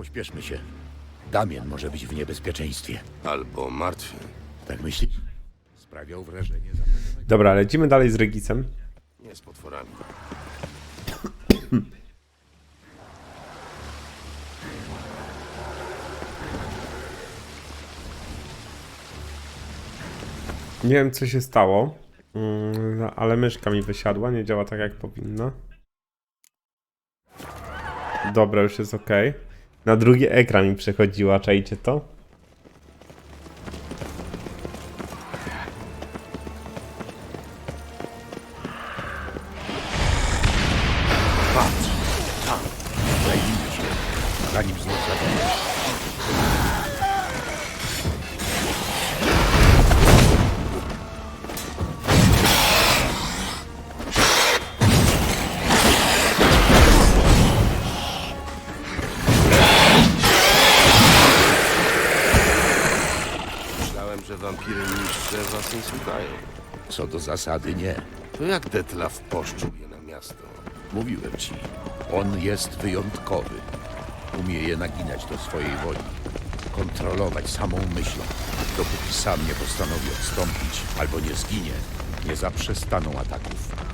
Pośpieszmy się. Damien może być w niebezpieczeństwie. Albo martwy. Tak myślisz? Sprawiał wrażenie zapewne. Dobra, lecimy dalej z Regisem. Nie z potworami. Nie wiem, co się stało, mm, ale myszka mi wysiadła, nie działa tak jak powinna. Dobra, już jest ok. Na drugi ekran mi przechodziła, czajcie to? Co do zasady nie. To jak Detlaf poszczuł je na miasto? Mówiłem ci. On jest wyjątkowy. Umie je naginać do swojej woli. Kontrolować samą myślą. Dopóki sam nie postanowi odstąpić albo nie zginie, nie zaprzestaną ataków.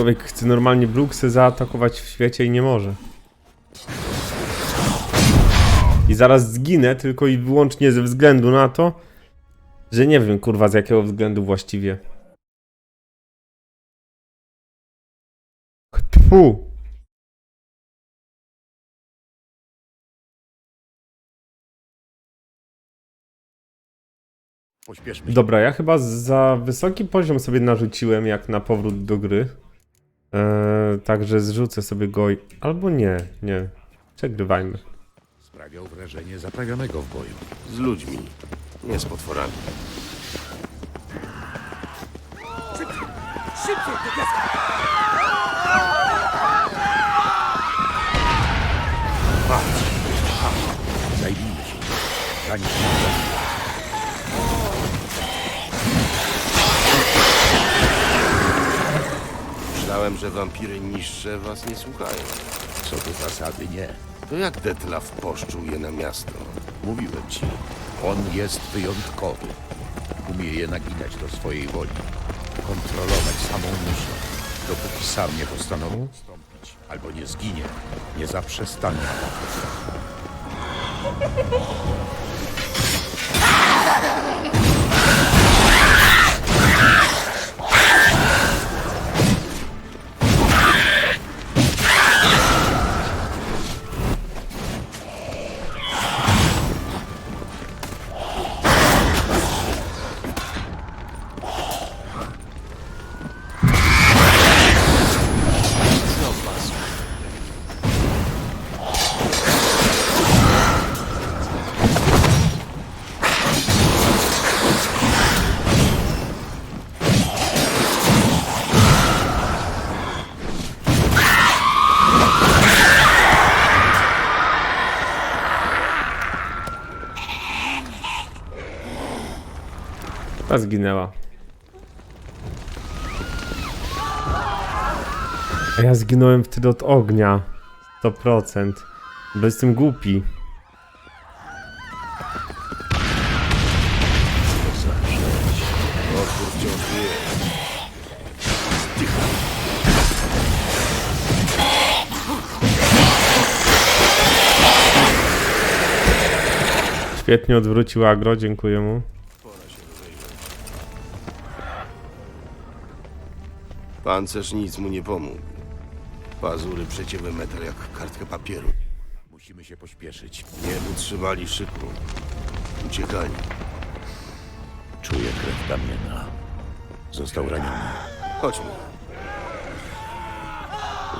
Człowiek chce normalnie Bruksy zaatakować w świecie i nie może. I zaraz zginę tylko i wyłącznie ze względu na to, że nie wiem kurwa z jakiego względu właściwie. Tfu. Pośpieszmy. Dobra, ja chyba za wysoki poziom sobie narzuciłem jak na powrót do gry. Eee, także zrzucę sobie go. Albo nie, nie. Przegrywajmy. Sprawiał wrażenie zaprawionego w boju. Z ludźmi. Nie z potworami. Patrz! Tam! Zajmijmy się, zanim Myślałem, że wampiry niższe was nie słuchają. Co do zasady nie. To jak Detlaf poszczuł je na miasto? Mówiłem ci. On jest wyjątkowy. Umie je naginać do swojej woli. Kontrolować samą myślą. Dopóki sam nie postanowi odstąpić albo nie zginie, nie zaprzestanie A zginęła. A ja zginąłem wtedy od ognia. 100%. Bo jestem głupi. Świetnie odwrócił agro, dziękuję mu. Pancerz nic mu nie pomógł. Pazury przecięły metal jak kartkę papieru. Musimy się pośpieszyć. Nie utrzymali szyku. Uciekali. Czuję krew Damiena. Został raniony. Chodźmy.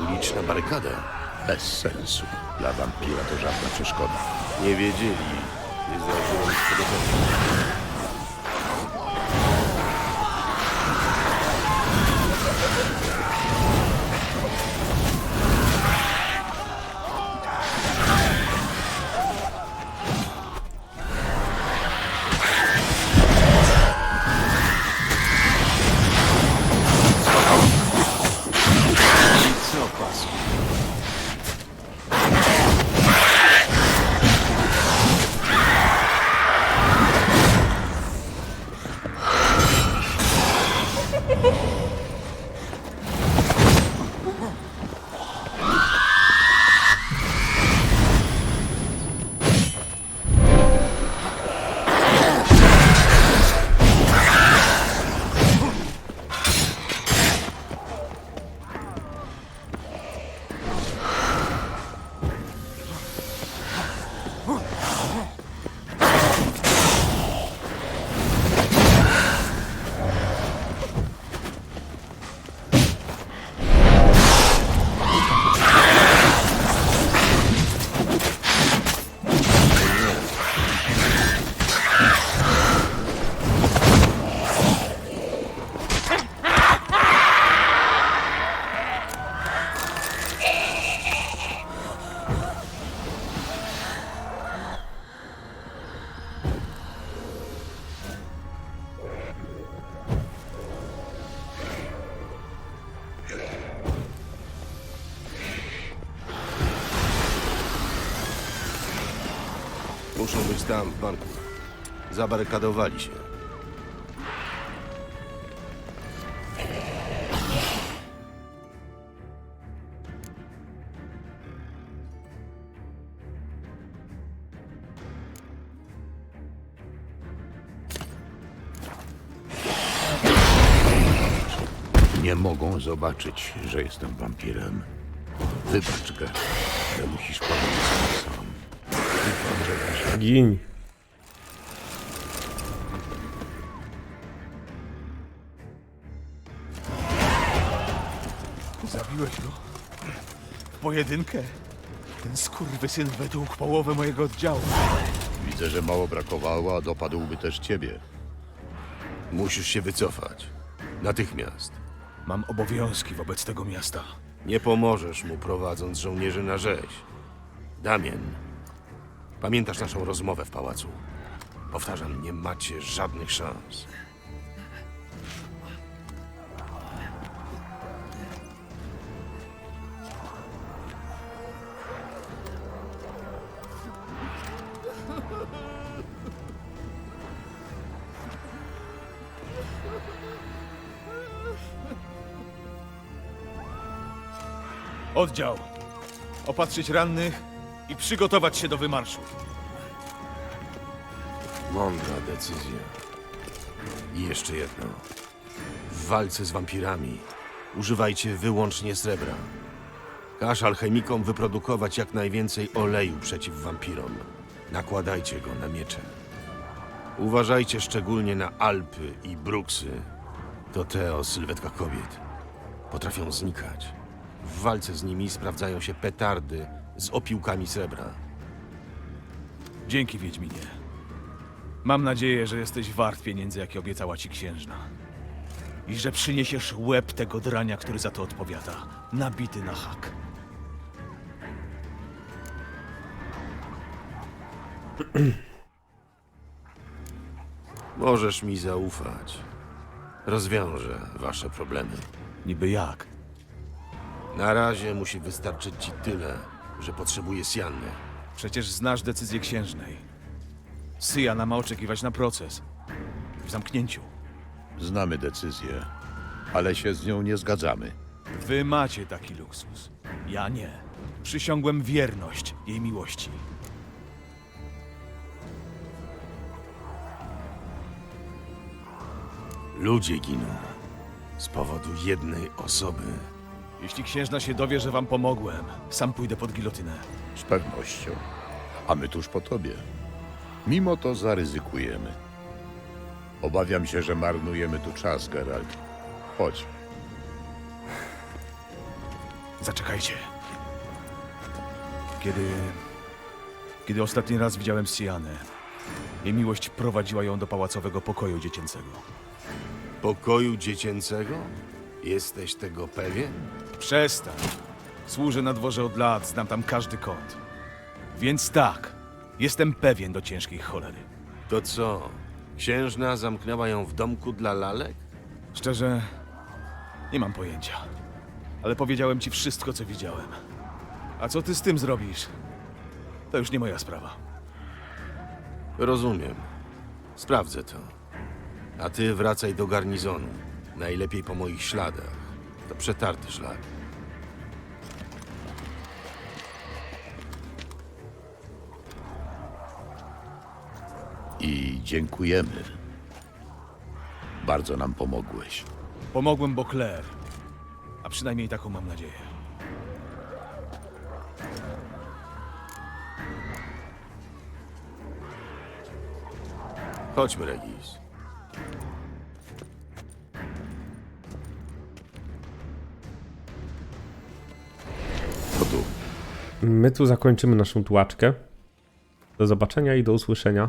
Uliczna barykada. Bez sensu. Dla wampira to żadna przeszkoda. Nie wiedzieli. Nie zdążyłem się przygotować. Muszą być tam, w banku. Zabarykadowali się. Nie mogą zobaczyć, że jestem wampirem. Wybacz, ale musisz mi Gin. Zabiłeś go? W pojedynkę? Ten skurwysyn wytłukł połowę mojego oddziału. Widzę, że mało brakowało, a dopadłby też ciebie. Musisz się wycofać. Natychmiast. Mam obowiązki wobec tego miasta. Nie pomożesz mu prowadząc żołnierzy na rzeź. Damien, pamiętasz naszą rozmowę w pałacu? Powtarzam, nie macie żadnych szans. Oddział. Opatrzyć rannych i przygotować się do wymarszu. Mądra decyzja. I jeszcze jedno. W walce z wampirami używajcie wyłącznie srebra. Każ alchemikom wyprodukować jak najwięcej oleju przeciw wampirom. Nakładajcie go na miecze. Uważajcie szczególnie na Alpy i Bruksy. To te o sylwetkach kobiet. Potrafią znikać. W walce z nimi sprawdzają się petardy z opiłkami srebra. Dzięki, Wiedźminie. Mam nadzieję, że jesteś wart pieniędzy, jakie obiecała ci księżna. I że przyniesiesz łeb tego drania, który za to odpowiada. Nabity na hak. Możesz mi zaufać. Rozwiążę wasze problemy. Niby jak? Na razie musi wystarczyć ci tyle, że potrzebujesz Janny. Przecież znasz decyzję księżnej. Syjana ma oczekiwać na proces. W zamknięciu. Znamy decyzję, ale się z nią nie zgadzamy. Wy macie taki luksus. Ja nie. Przysiągłem wierność jej miłości. Ludzie giną z powodu jednej osoby. Jeśli księżna się dowie, że wam pomogłem, sam pójdę pod gilotynę. Z pewnością. A my tuż po tobie. Mimo to zaryzykujemy. Obawiam się, że marnujemy tu czas, Geralt. Chodź. Zaczekajcie. Kiedy. Kiedy ostatni raz widziałem Sianę, jej miłość prowadziła ją do pałacowego pokoju dziecięcego. Pokoju dziecięcego? Jesteś tego pewien? Przestań. Służę na dworze od lat, znam tam każdy kąt. Więc tak, jestem pewien do ciężkiej cholery. To co? Księżna zamknęła ją w domku dla lalek? Szczerze, nie mam pojęcia. Ale powiedziałem ci wszystko, co widziałem. A co ty z tym zrobisz? To już nie moja sprawa. Rozumiem. Sprawdzę to. A ty wracaj do garnizonu. Najlepiej po moich śladach. To przetarty szlak. I dziękujemy. Bardzo nam pomogłeś. Pomogłem Bokler. A przynajmniej taką mam nadzieję. Chodźmy, Regis. My tu zakończymy naszą tułaczkę. Do zobaczenia i do usłyszenia.